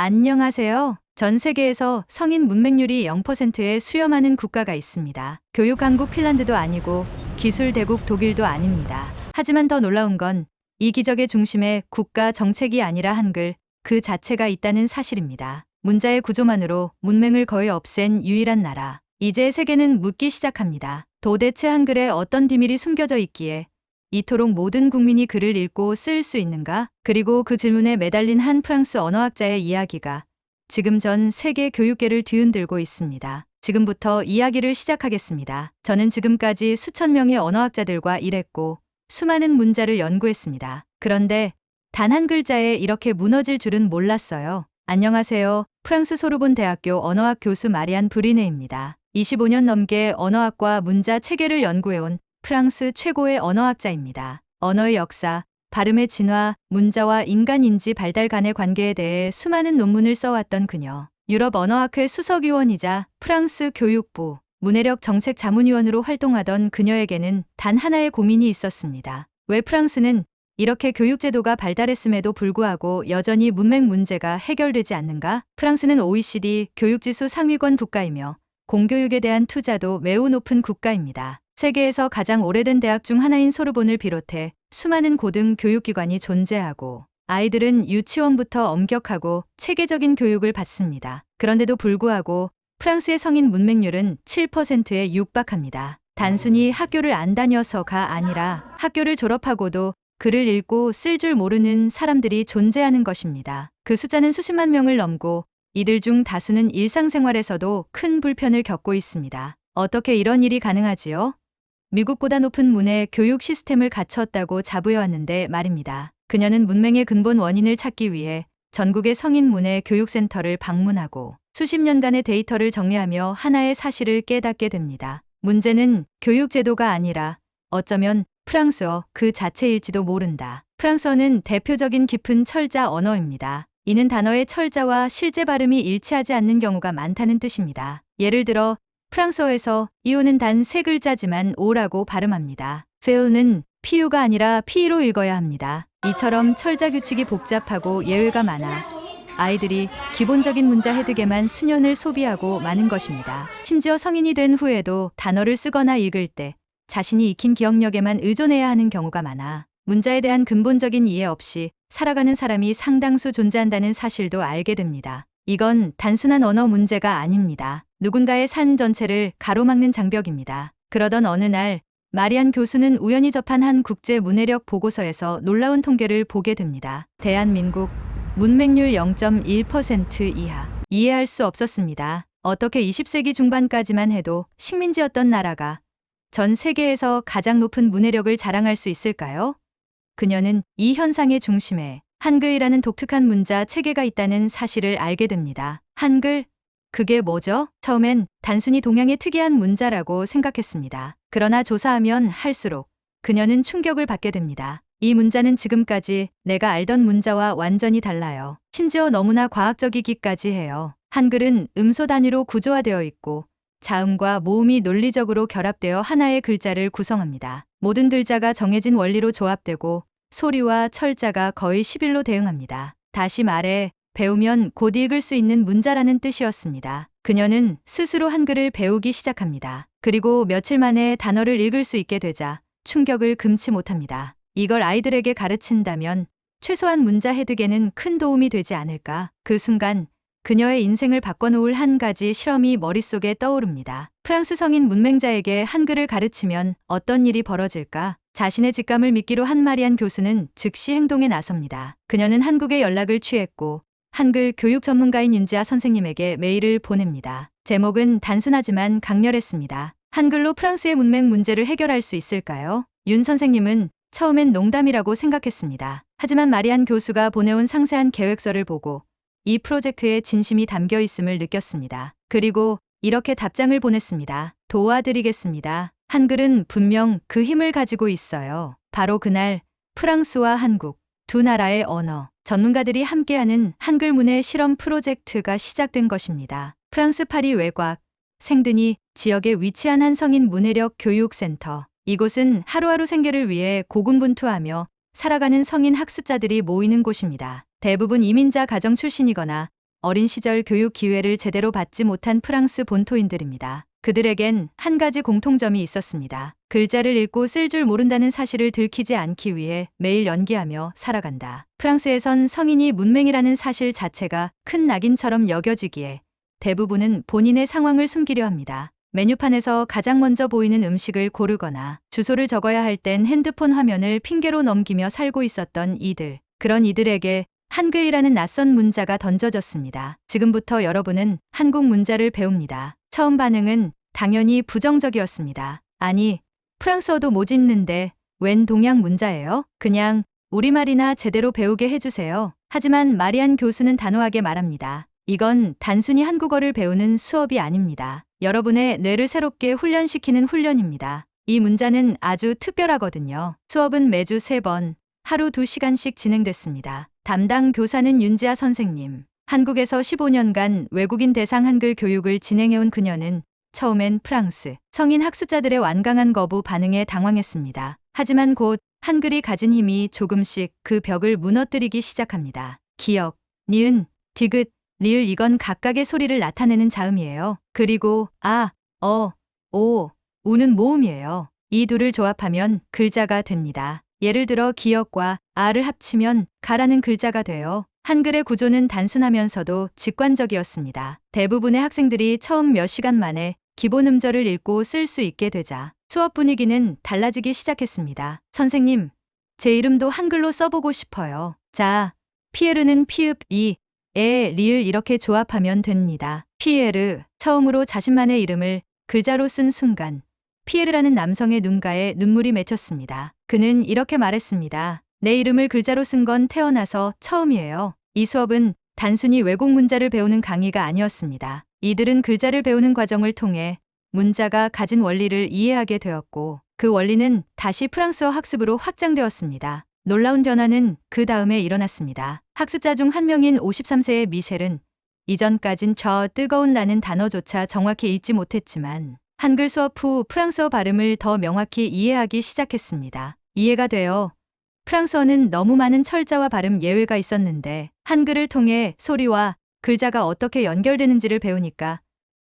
안녕하세요. 전 세계에서 성인 문맹률이 0%에 수렴하는 국가가 있습니다. 교육 강국 핀란드도 아니고 기술 대국 독일도 아닙니다. 하지만 더 놀라운 건 이 기적의 중심에 국가 정책이 아니라 한글 그 자체가 있다는 사실입니다. 문자의 구조만으로 문맹을 거의 없앤 유일한 나라. 이제 세계는 묻기 시작합니다. 도대체 한글에 어떤 비밀이 숨겨져 있기에 이토록 모든 국민이 글을 읽고 쓸 수 있는가? 그리고 그 질문에 매달린 한 프랑스 언어학자의 이야기가 지금 전 세계 교육계를 뒤흔들고 있습니다. 지금부터 이야기를 시작하겠습니다. 저는 지금까지 수천 명의 언어학자들과 일했고 수많은 문자를 연구했습니다. 그런데 단 한 글자에 이렇게 무너질 줄은 몰랐어요. 안녕하세요. 프랑스 소르본 대학교 언어학 교수 마리안 브리네입니다. 25년 넘게 언어학과 문자 체계를 연구해온 프랑스 최고의 언어학자입니다. 언어의 역사, 발음의 진화, 문자와 인간 인지 발달 간의 관계에 대해 수많은 논문을 써왔던 그녀. 유럽 언어학회 수석위원이자 프랑스 교육부 문해력 정책 자문위원으로 활동하던 그녀에게는 단 하나의 고민이 있었습니다. 왜 프랑스는 이렇게 교육제도가 발달했음에도 불구하고 여전히 문맹 문제가 해결되지 않는가? 프랑스는 OECD 교육지수 상위권 국가이며 공교육에 대한 투자도 매우 높은 국가입니다. 세계에서 가장 오래된 대학 중 하나인 소르본을 비롯해 수많은 고등 교육기관이 존재하고 아이들은 유치원부터 엄격하고 체계적인 교육을 받습니다. 그런데도 불구하고 프랑스의 성인 문맹률은 7%에 육박합니다. 단순히 학교를 안 다녀서가 아니라 학교를 졸업하고도 글을 읽고 쓸 줄 모르는 사람들이 존재하는 것입니다. 그 숫자는 수십만 명을 넘고 이들 중 다수는 일상생활에서도 큰 불편을 겪고 있습니다. 어떻게 이런 일이 가능하지요? 미국보다 높은 문의 교육 시스템을 갖췄다고 자부해왔는데 말입니다. 그녀는 문맹의 근본 원인을 찾기 위해 전국의 성인 문의 교육센터를 방문하고 수십 년간의 데이터를 정리하며 하나의 사실을 깨닫게 됩니다. 문제는 교육제도가 아니라 어쩌면 프랑스어 그 자체일지도 모른다. 프랑스어는 대표적인 깊은 철자 언어입니다. 이는 단어의 철자와 실제 발음이 일치하지 않는 경우가 많다는 뜻입니다. 예를 들어 프랑스어에서 이오는 단 세 글자지만 오라고 발음합니다. fail는 PU가 아니라 P로 읽어야 합니다. 이처럼 철자 규칙이 복잡하고 예외가 많아 아이들이 기본적인 문자 해득에만 수년을 소비하고 마는 것입니다. 심지어 성인이 된 후에도 단어를 쓰거나 읽을 때 자신이 익힌 기억력에만 의존해야 하는 경우가 많아 문자에 대한 근본적인 이해 없이 살아가는 사람이 상당수 존재한다는 사실도 알게 됩니다. 이건 단순한 언어 문제가 아닙니다. 누군가의 삶 전체를 가로막는 장벽입니다. 그러던 어느 날 마리안 교수는 우연히 접한 한 국제 문해력 보고서에서 놀라운 통계를 보게 됩니다. 대한민국 문맹률 0.1% 이하. 이해할 수 없었습니다. 어떻게 20세기 중반까지만 해도 식민지였던 나라가 전 세계에서 가장 높은 문해력을 자랑할 수 있을까요? 그녀는 이 현상의 중심에 한글이라는 독특한 문자 체계가 있다는 사실을 알게 됩니다. 한글? 그게 뭐죠? 처음엔 단순히 동양의 특이한 문자라고 생각했습니다. 그러나 조사하면 할수록 그녀는 충격을 받게 됩니다. 이 문자는 지금까지 내가 알던 문자와 완전히 달라요. 심지어 너무나 과학적이기까지 해요. 한글은 음소 단위로 구조화되어 있고 자음과 모음이 논리적으로 결합되어 하나의 글자를 구성합니다. 모든 글자가 정해진 원리로 조합되고 소리와 철자가 거의 11로 대응합니다. 다시 말해 배우면 곧 읽을 수 있는 문자라는 뜻이었습니다. 그녀는 스스로 한글을 배우기 시작합니다. 그리고 며칠 만에 단어를 읽을 수 있게 되자 충격을 금치 못합니다. 이걸 아이들에게 가르친다면 최소한 문자 해득에는 큰 도움이 되지 않을까. 그 순간 그녀의 인생을 바꿔놓을 한 가지 실험이 머릿속에 떠오릅니다. 프랑스 성인 문맹자에게 한글을 가르치면 어떤 일이 벌어질까? 자신의 직감을 믿기로 한 마리안 교수는 즉시 행동에 나섭니다. 그녀는 한국에 연락을 취했고 한글 교육 전문가인 윤지아 선생님에게 메일을 보냅니다. 제목은 단순하지만 강렬했습니다. 한글로 프랑스의 문맹 문제를 해결할 수 있을까요? 윤 선생님은 처음엔 농담이라고 생각했습니다. 하지만 마리안 교수가 보내온 상세한 계획서를 보고 이 프로젝트에 진심이 담겨 있음을 느꼈습니다. 그리고 이렇게 답장을 보냈습니다. 도와드리겠습니다. 한글은 분명 그 힘을 가지고 있어요. 바로 그날 프랑스와 한국 두 나라의 언어 전문가들이 함께하는 한글 문해 실험 프로젝트가 시작된 것입니다. 프랑스 파리 외곽 생드니 지역에 위치한 한 성인 문해력 교육센터. 이곳은 하루하루 생계를 위해 고군분투하며 살아가는 성인 학습자들이 모이는 곳입니다. 대부분 이민자 가정 출신이거나 어린 시절 교육 기회를 제대로 받지 못한 프랑스 본토인들입니다. 그들에겐 한 가지 공통점이 있었습니다. 글자를 읽고 쓸 줄 모른다는 사실을 들키지 않기 위해 매일 연기하며 살아간다. 프랑스에선 성인이 문맹이라는 사실 자체가 큰 낙인처럼 여겨지기에 대부분은 본인의 상황을 숨기려 합니다. 메뉴판에서 가장 먼저 보이는 음식을 고르거나 주소를 적어야 할 땐 핸드폰 화면을 핑계로 넘기며 살고 있었던 이들. 그런 이들에게 한글이라는 낯선 문자가 던져졌습니다. 지금부터 여러분은 한국 문자를 배웁니다. 처음 반응은 당연히 부정적이었습니다. 아니, 프랑스어도 못 읽는데 웬 동양 문자예요? 그냥 우리말이나 제대로 배우게 해주세요. 하지만 마리안 교수는 단호하게 말합니다. 이건 단순히 한국어를 배우는 수업이 아닙니다. 여러분의 뇌를 새롭게 훈련시키는 훈련입니다. 이 문자는 아주 특별하거든요. 수업은 매주 3번, 하루 2시간씩 진행됐습니다. 담당 교사는 윤지아 선생님. 한국에서 15년간 외국인 대상 한글 교육을 진행해온 그녀는 처음엔 프랑스 성인 학습자들의 완강한 거부 반응에 당황했습니다. 하지만 곧 한글이 가진 힘이 조금씩 그 벽을 무너뜨리기 시작합니다. 기억, 니은, 디귿, 리을 이건 각각의 소리를 나타내는 자음이에요. 그리고 아, 어, 오, 우는 모음이에요. 이 둘을 조합하면 글자가 됩니다. 예를 들어 기억과 아를 합치면 가라는 글자가 돼요. 한글의 구조는 단순하면서도 직관적이었습니다. 대부분의 학생들이 처음 몇 시간 만에 기본 음절을 읽고 쓸 수 있게 되자 수업 분위기는 달라지기 시작했습니다. 선생님, 제 이름도 한글로 써보고 싶어요. 자, 피에르는 피읍, 이, 에, 리을 이렇게 조합하면 됩니다. 피에르, 처음으로 자신만의 이름을 글자로 쓴 순간, 피에르라는 남성의 눈가에 눈물이 맺혔습니다. 그는 이렇게 말했습니다. 내 이름을 글자로 쓴 건 태어나서 처음이에요. 이 수업은 단순히 외국 문자를 배우는 강의가 아니었습니다. 이들은 글자를 배우는 과정을 통해 문자가 가진 원리를 이해하게 되었고 그 원리는 다시 프랑스어 학습으로 확장되었습니다. 놀라운 변화는 그 다음에 일어났습니다. 학습자 중 한 명인 53세의 미셸은 이전까진 저 뜨거운 라는 단어조차 정확히 읽지 못했지만 한글 수업 후 프랑스어 발음을 더 명확히 이해하기 시작했습니다. 이해가 되어 프랑스어는 너무 많은 철자와 발음 예외가 있었는데 한글을 통해 소리와 글자가 어떻게 연결되는지를 배우니까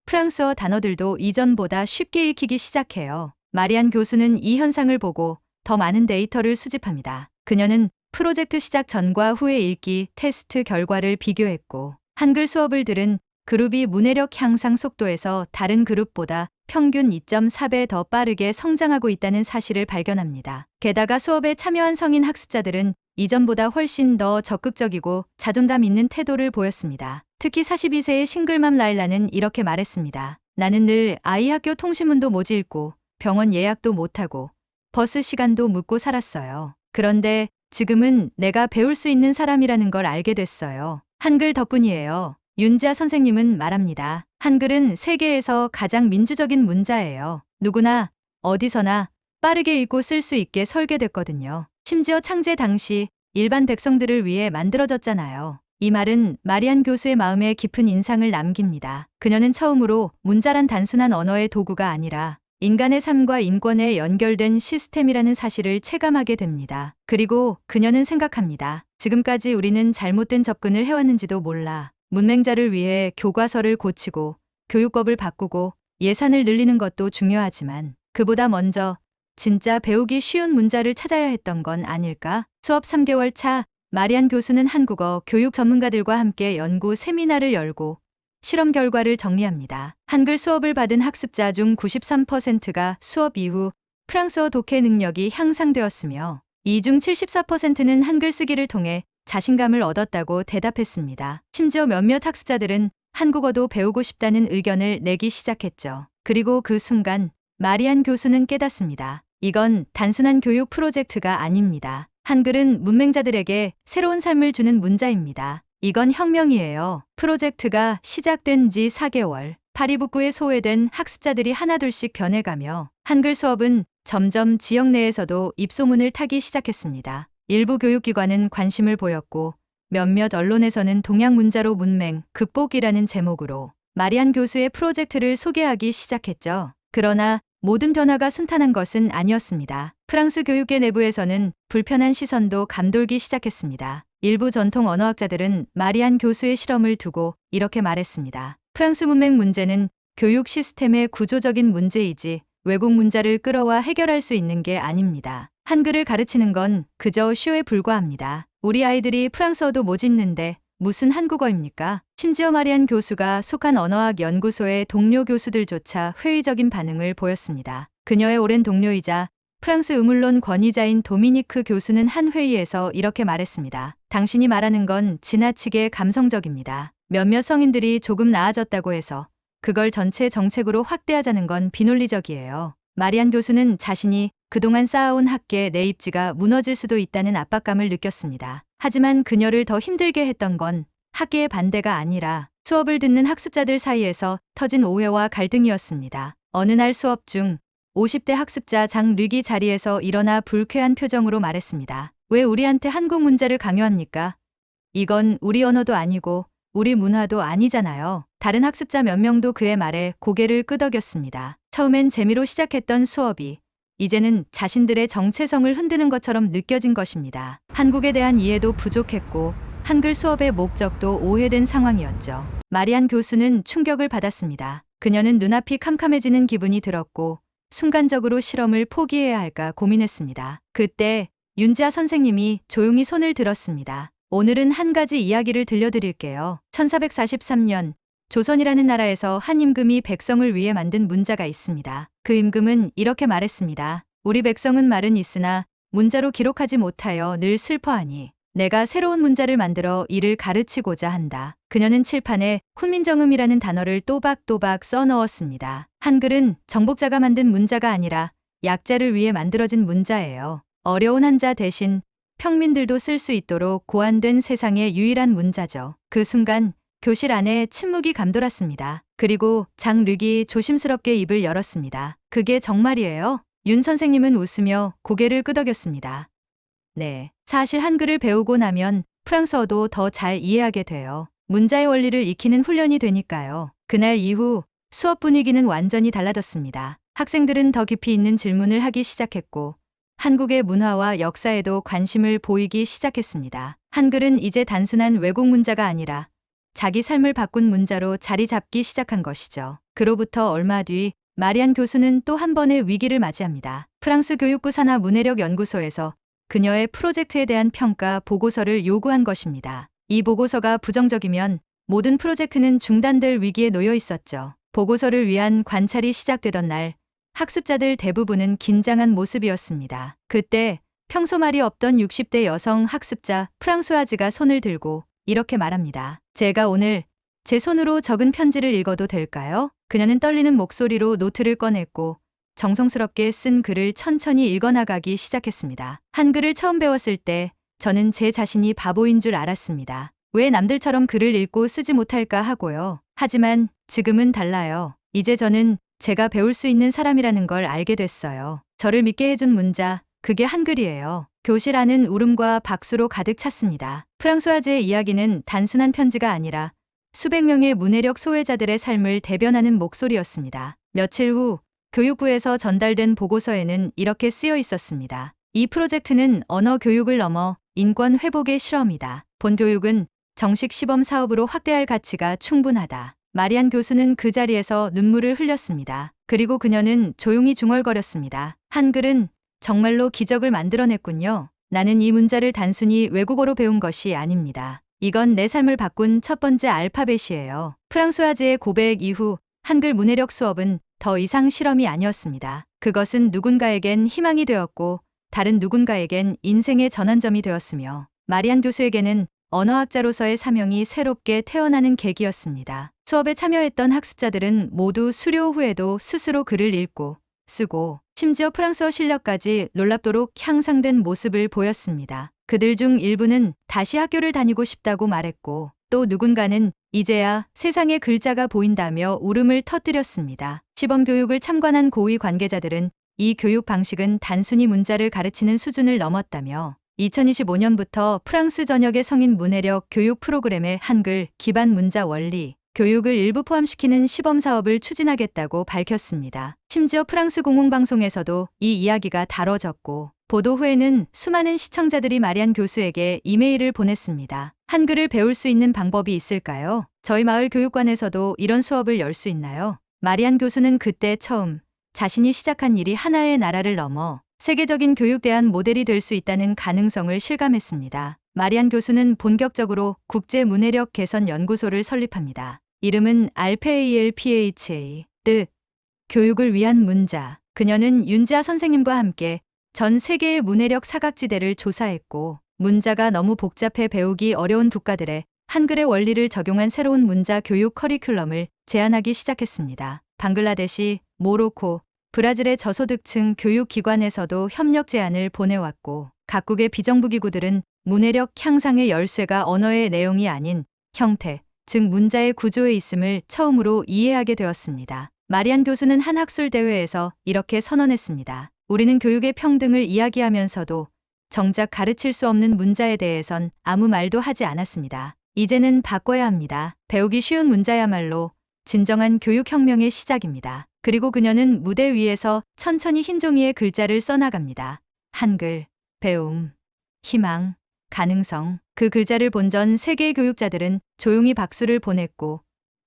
프랑스어 단어들도 이전보다 쉽게 읽히기 시작해요. 마리안 교수는 이 현상을 보고 더 많은 데이터를 수집합니다. 그녀는 프로젝트 시작 전과 후의 읽기 테스트 결과를 비교했고 한글 수업을 들은 그룹이 문해력 향상 속도에서 다른 그룹보다 평균 2.4배 더 빠르게 성장하고 있다는 사실을 발견합니다. 게다가 수업에 참여한 성인 학습자들은 이전보다 훨씬 더 적극적이고 자존감 있는 태도를 보였습니다. 특히 42세의 싱글맘 라일라는 이렇게 말했습니다. 나는 늘 아이 학교 통신문도 못 읽고 병원 예약도 못하고 버스 시간도 묻고 살았어요. 그런데 지금은 내가 배울 수 있는 사람이라는 걸 알게 됐어요. 한글 덕분이에요. 윤지아 선생님은 말합니다. 한글은 세계에서 가장 민주적인 문자예요. 누구나 어디서나 빠르게 읽고 쓸 수 있게 설계됐거든요. 심지어 창제 당시 일반 백성들을 위해 만들어졌잖아요. 이 말은 마리안 교수의 마음에 깊은 인상을 남깁니다. 그녀는 처음으로 문자란 단순한 언어의 도구가 아니라 인간의 삶과 인권에 연결된 시스템이라는 사실을 체감하게 됩니다. 그리고 그녀는 생각합니다. 지금까지 우리는 잘못된 접근을 해왔는지도 몰라. 문맹자를 위해 교과서를 고치고 교육법을 바꾸고 예산을 늘리는 것도 중요하지만 그보다 먼저 진짜 배우기 쉬운 문자를 찾아야 했던 건 아닐까? 수업 3개월 차 마리안 교수는 한국어 교육 전문가들과 함께 연구 세미나를 열고 실험 결과를 정리합니다. 한글 수업을 받은 학습자 중 93%가 수업 이후 프랑스어 독해 능력이 향상되었으며 이 중 74%는 한글 쓰기를 통해 자신감을 얻었다고 대답했습니다. 심지어 몇몇 학습자들은 한국어도 배우고 싶다는 의견을 내기 시작했죠. 그리고 그 순간 마리안 교수는 깨닫습니다. 이건 단순한 교육 프로젝트가 아닙니다. 한글은 문맹자들에게 새로운 삶을 주는 문자입니다. 이건 혁명이에요. 프로젝트가 시작된 지 4개월. 파리북구에 소외된 학습자들이 하나둘씩 변해가며 한글 수업은 점점 지역 내에서도 입소문을 타기 시작했습니다. 일부 교육기관은 관심을 보였고 몇몇 언론에서는 동양 문자로 문맹, 극복이라는 제목으로 마리안 교수의 프로젝트를 소개하기 시작했죠. 그러나 모든 변화가 순탄한 것은 아니었습니다. 프랑스 교육계 내부에서는 불편한 시선도 감돌기 시작했습니다. 일부 전통 언어학자들은 마리안 교수의 실험을 두고 이렇게 말했습니다. 프랑스 문맹 문제는 교육 시스템의 구조적인 문제이지 외국 문자를 끌어와 해결할 수 있는 게 아닙니다. 한글을 가르치는 건 그저 쇼에 불과합니다. 우리 아이들이 프랑스어도 못 읽는데 무슨 한국어입니까? 심지어 마리안 교수가 속한 언어학 연구소의 동료 교수들조차 회의적인 반응을 보였습니다. 그녀의 오랜 동료이자 프랑스 의물론 권위자인 도미니크 교수는 한 회의에서 이렇게 말했습니다. 당신이 말하는 건 지나치게 감성적입니다. 몇몇 성인들이 조금 나아졌다고 해서 그걸 전체 정책으로 확대하자는 건 비논리적이에요. 마리안 교수는 자신이 그동안 쌓아온 학계 내 입지가 무너질 수도 있다는 압박감을 느꼈습니다. 하지만 그녀를 더 힘들게 했던 건 학계의 반대가 아니라 수업을 듣는 학습자들 사이에서 터진 오해와 갈등이었습니다. 어느 날 수업 중 50대 학습자 장 류기 자리에서 일어나 불쾌한 표정으로 말했습니다. 왜 우리한테 한국 문자를 강요합니까? 이건 우리 언어도 아니고 우리 문화도 아니잖아요. 다른 학습자 몇 명도 그의 말에 고개를 끄덕였습니다. 처음엔 재미로 시작했던 수업이 이제는 자신들의 정체성을 흔드는 것처럼 느껴진 것입니다. 한국에 대한 이해도 부족했고 한글 수업의 목적도 오해된 상황이었죠. 마리안 교수는 충격을 받았습니다. 그녀는 눈앞이 캄캄해지는 기분이 들었고 순간적으로 실험을 포기해야 할까 고민했습니다. 그때 윤지아 선생님이 조용히 손을 들었습니다. 오늘은 한 가지 이야기를 들려드릴게요. 1443년 조선이라는 나라에서 한 임금이 백성을 위해 만든 문자가 있습니다. 그 임금은 이렇게 말했습니다. 우리 백성은 말은 있으나 문자로 기록하지 못하여 늘 슬퍼하니 내가 새로운 문자를 만들어 이를 가르치고자 한다. 그녀는 칠판에 훈민정음이라는 단어를 또박또박 써 넣었습니다. 한글은 정복자가 만든 문자가 아니라 약자를 위해 만들어진 문자예요. 어려운 한자 대신 평민들도 쓸 수 있도록 고안된 세상의 유일한 문자죠. 그 순간 교실 안에 침묵이 감돌았습니다. 그리고 장르기 조심스럽게 입을 열었습니다. 그게 정말이에요? 윤 선생님은 웃으며 고개를 끄덕였습니다. 네. 사실 한글을 배우고 나면 프랑스어도 더 잘 이해하게 돼요. 문자의 원리를 익히는 훈련이 되니까요. 그날 이후 수업 분위기는 완전히 달라졌습니다. 학생들은 더 깊이 있는 질문을 하기 시작했고, 한국의 문화와 역사에도 관심을 보이기 시작했습니다. 한글은 이제 단순한 외국 문자가 아니라 자기 삶을 바꾼 문자로 자리 잡기 시작한 것이죠. 그로부터 얼마 뒤 마리안 교수는 또 한 번의 위기를 맞이합니다. 프랑스 교육부 산하 문해력 연구소에서 그녀의 프로젝트에 대한 평가 보고서를 요구한 것입니다. 이 보고서가 부정적이면 모든 프로젝트는 중단될 위기에 놓여 있었죠. 보고서를 위한 관찰이 시작되던 날 학습자들 대부분은 긴장한 모습이었습니다. 그때 평소 말이 없던 60대 여성 학습자 프랑수아즈가 손을 들고 이렇게 말합니다. 제가 오늘 제 손으로 적은 편지를 읽어도 될까요? 그녀는 떨리는 목소리로 노트를 꺼냈고 정성스럽게 쓴 글을 천천히 읽어나가기 시작했습니다. 한글을 처음 배웠을 때 저는 제 자신이 바보인 줄 알았습니다. 왜 남들처럼 글을 읽고 쓰지 못할까 하고요. 하지만 지금은 달라요. 이제 저는 제가 배울 수 있는 사람이라는 걸 알게 됐어요. 저를 믿게 해준 문자, 그게 한글이에요. 교실 안은 울음과 박수로 가득 찼습니다. 프랑소아즈의 이야기는 단순한 편지가 아니라 수백 명의 문해력 소외자들의 삶을 대변하는 목소리였습니다. 며칠 후 교육부에서 전달된 보고서에는 이렇게 쓰여 있었습니다. 이 프로젝트는 언어 교육을 넘어 인권 회복의 실험이다. 본 교육은 정식 시범 사업으로 확대할 가치가 충분하다. 마리안 교수는 그 자리에서 눈물을 흘렸습니다. 그리고 그녀는 조용히 중얼거렸습니다. 한글은 정말로 기적을 만들어냈군요. 나는 이 문자를 단순히 외국어로 배운 것이 아닙니다. 이건 내 삶을 바꾼 첫 번째 알파벳이에요. 프랑스와즈의 고백 이후 한글 문해력 수업은 더 이상 실험이 아니었습니다. 그것은 누군가에겐 희망이 되었고 다른 누군가에겐 인생의 전환점이 되었으며 마리안 교수에게는 언어학자로서의 사명이 새롭게 태어나는 계기였습니다. 수업에 참여했던 학습자들은 모두 수료 후에도 스스로 글을 읽고 쓰고 심지어 프랑스어 실력까지 놀랍도록 향상된 모습을 보였습니다. 그들 중 일부는 다시 학교를 다니고 싶다고 말했고 또 누군가는 이제야 세상에 글자가 보인다며 울음을 터뜨렸습니다. 시범 교육을 참관한 고위 관계자들은 이 교육 방식은 단순히 문자를 가르치는 수준을 넘었다며 2025년부터 프랑스 전역의 성인 문해력 교육 프로그램의 한글 기반 문자 원리, 교육을 일부 포함시키는 시범 사업을 추진하겠다고 밝혔습니다. 심지어 프랑스 공공방송에서도 이 이야기가 다뤄졌고 보도 후에는 수많은 시청자들이 마리안 교수에게 이메일을 보냈습니다. 한글을 배울 수 있는 방법이 있을까요? 저희 마을 교육관에서도 이런 수업을 열 수 있나요? 마리안 교수는 그때 처음 자신이 시작한 일이 하나의 나라를 넘어 세계적인 교육대안 모델이 될 수 있다는 가능성을 실감했습니다. 마리안 교수는 본격적으로 국제 문해력 개선 연구소를 설립합니다. 이름은 RPALPHA, 뜻 교육을 위한 문자. 그녀는 윤지아 선생님과 함께 전 세계의 문해력 사각지대를 조사했고 문자가 너무 복잡해 배우기 어려운 국가들의 한글의 원리를 적용한 새로운 문자 교육 커리큘럼을 제안하기 시작했습니다. 방글라데시, 모로코, 브라질의 저소득층 교육기관에서도 협력 제안을 보내왔고 각국의 비정부기구들은 문해력 향상의 열쇠가 언어의 내용이 아닌 형태, 즉 문자의 구조에 있음을 처음으로 이해하게 되었습니다. 마리안 교수는 한 학술 대회에서 이렇게 선언했습니다. 우리는 교육의 평등을 이야기하면서도 정작 가르칠 수 없는 문자에 대해선 아무 말도 하지 않았습니다. 이제는 바꿔야 합니다. 배우기 쉬운 문자야말로 진정한 교육혁명의 시작입니다. 그리고 그녀는 무대 위에서 천천히 흰 종이에 글자를 써나갑니다. 한글, 배움, 희망, 가능성. 그 글자를 본 전 세계의 교육자들은 조용히 박수를 보냈고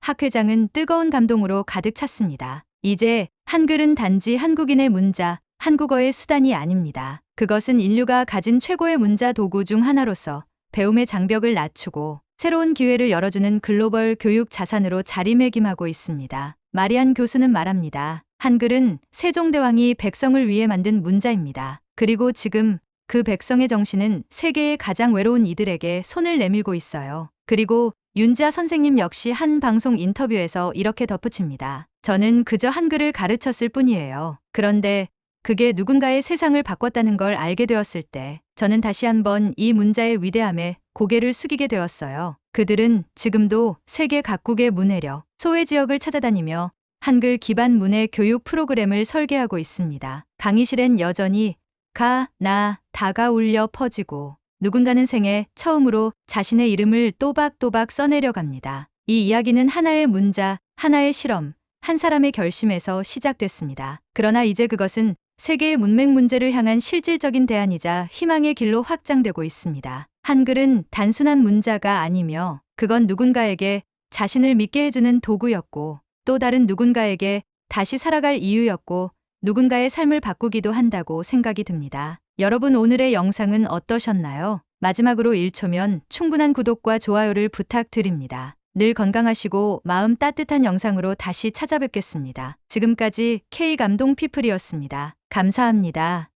학 회장은 뜨거운 감동으로 가득 찼습니다. 이제 한글은 단지 한국인의 문자, 한국어의 수단이 아닙니다. 그것은 인류가 가진 최고의 문자 도구 중 하나로서 배움의 장벽을 낮추고 새로운 기회를 열어주는 글로벌 교육 자산으로 자리매김하고 있습니다. 마리안 교수는 말합니다. 한글은 세종대왕이 백성을 위해 만든 문자입니다. 그리고 지금 그 백성의 정신은 세계의 가장 외로운 이들에게 손을 내밀고 있어요. 그리고 윤지아 선생님 역시 한 방송 인터뷰에서 이렇게 덧붙입니다. 저는 그저 한글을 가르쳤을 뿐이에요. 그런데 그게 누군가의 세상을 바꿨다는 걸 알게 되었을 때 저는 다시 한번 이 문자의 위대함에 고개를 숙이게 되었어요. 그들은 지금도 세계 각국의 문해력, 소외 지역을 찾아다니며 한글 기반 문해 교육 프로그램을 설계하고 있습니다. 강의실엔 여전히 가, 나, 다가 울려 퍼지고 누군가는 생애 처음으로 자신의 이름을 또박또박 써내려 갑니다. 이 이야기는 하나의 문자, 하나의 실험, 한 사람의 결심에서 시작됐습니다. 그러나 이제 그것은 세계의 문맹 문제를 향한 실질적인 대안이자 희망의 길로 확장되고 있습니다. 한글은 단순한 문자가 아니며 그건 누군가에게 자신을 믿게 해주는 도구였고 또 다른 누군가에게 다시 살아갈 이유였고 누군가의 삶을 바꾸기도 한다고 생각이 듭니다. 여러분 오늘의 영상은 어떠셨나요? 마지막으로 1초면 충분한 구독과 좋아요를 부탁드립니다. 늘 건강하시고 마음 따뜻한 영상으로 다시 찾아뵙겠습니다. 지금까지 K감동 피플이었습니다. 감사합니다.